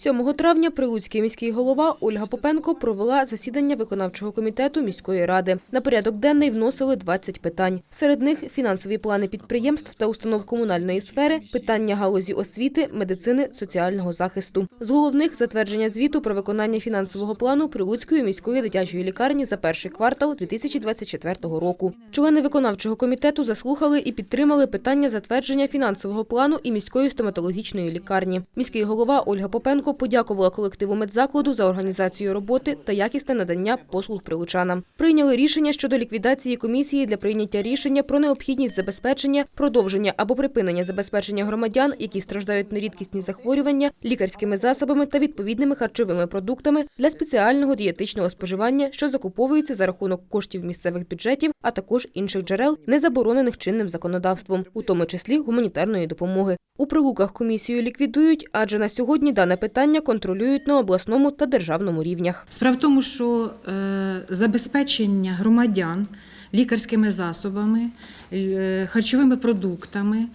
7 травня Прилуцький міський голова Ольга Попенко провела засідання виконавчого комітету міської ради. На порядок денний вносили 20 питань. Серед них фінансові плани підприємств та установ комунальної сфери, питання галузі освіти, медицини, соціального захисту. З головних затвердження звіту про виконання фінансового плану Прилуцької міської дитячої лікарні за перший квартал 2024 року. Члени виконавчого комітету заслухали і підтримали питання затвердження фінансового плану і міської стоматологічної лікарні. Міський голова Ольга Попенко подякувала колективу медзакладу за організацію роботи та якісне надання послуг прилучанам. Прийняли рішення щодо ліквідації комісії для прийняття рішення про необхідність забезпечення, продовження або припинення забезпечення громадян, які страждають на рідкісні захворювання, лікарськими засобами та відповідними харчовими продуктами для спеціального дієтичного споживання, що закуповуються за рахунок коштів місцевих бюджетів, а також інших джерел, не заборонених чинним законодавством, у тому числі гуманітарної допомоги. У прилуках комісію ліквідують, адже на сьогодні дане питання контролюють на обласному та державному рівнях. Справа в тому, що е, забезпечення громадян лікарськими засобами, е, харчовими продуктами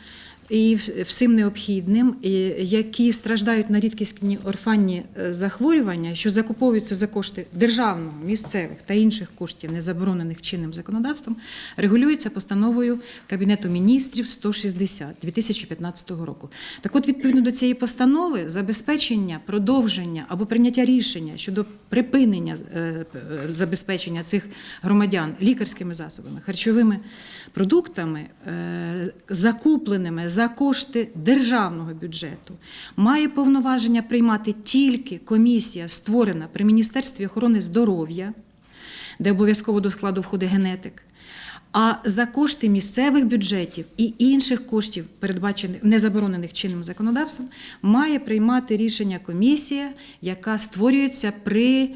і всім необхідним, які страждають на рідкісні орфанні е, захворювання, що закуповуються за кошти державного, місцевих та інших коштів, не заборонених чинним законодавством, регулюється постановою Кабінету міністрів 160 2015 року. Так от, відповідно до цієї постанови, забезпечення, продовження або прийняття рішення щодо припинення е, е, забезпечення цих громадян лікарськими засобами, харчовими продуктами, закупленими за кошти державного бюджету, має повноваження приймати тільки комісія, створена при Міністерстві охорони здоров'я, де обов'язково до складу входить генетик. А за кошти місцевих бюджетів і інших коштів, передбачених не заборонених чинним законодавством, має приймати рішення комісія, яка створюється при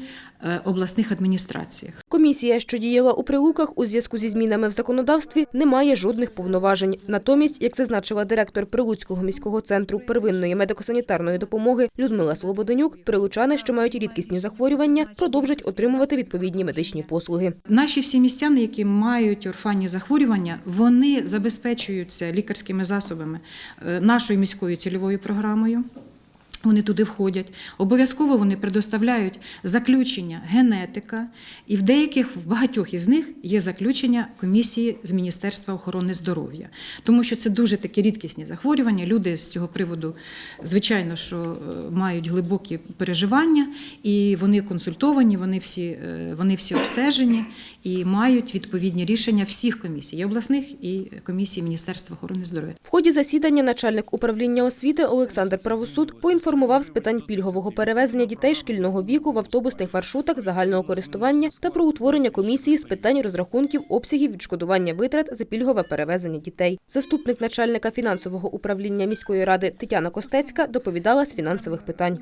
е, обласних адміністраціях. Комісія, що діяла у прилуках у зв'язку зі змінами в законодавстві, не має жодних повноважень. Натомість, як зазначила директор Прилуцького міського центру первинної медико-санітарної допомоги Людмила Слободенюк, прилучани, що мають рідкісні захворювання, продовжать отримувати відповідні медичні послуги. Наші всі містяни, які мають орфанні захворювання, вони забезпечуються лікарськими засобами е, нашою міською цільовою програмою. Вони туди входять. Обов'язково вони предоставляють заключення генетика, і в деяких, в багатьох із них є заключення комісії з Міністерства охорони здоров'я, тому що це дуже такі рідкісні захворювання. Люди з цього приводу, звичайно, що е, мають глибокі переживання, і вони консультовані, вони всі, е, вони всі обстежені і мають відповідні рішення всіх комісій, і обласних і комісії Міністерства охорони здоров'я. В ході засідання начальник управління освіти Олександр Правосуд поінформував з питань пільгового перевезення дітей шкільного віку в автобусних маршрутах загального користування та про утворення комісії з питань розрахунків обсягів відшкодування витрат за пільгове перевезення дітей. Заступник начальника фінансового управління міської ради Тетяна Костецька доповідала з фінансових питань.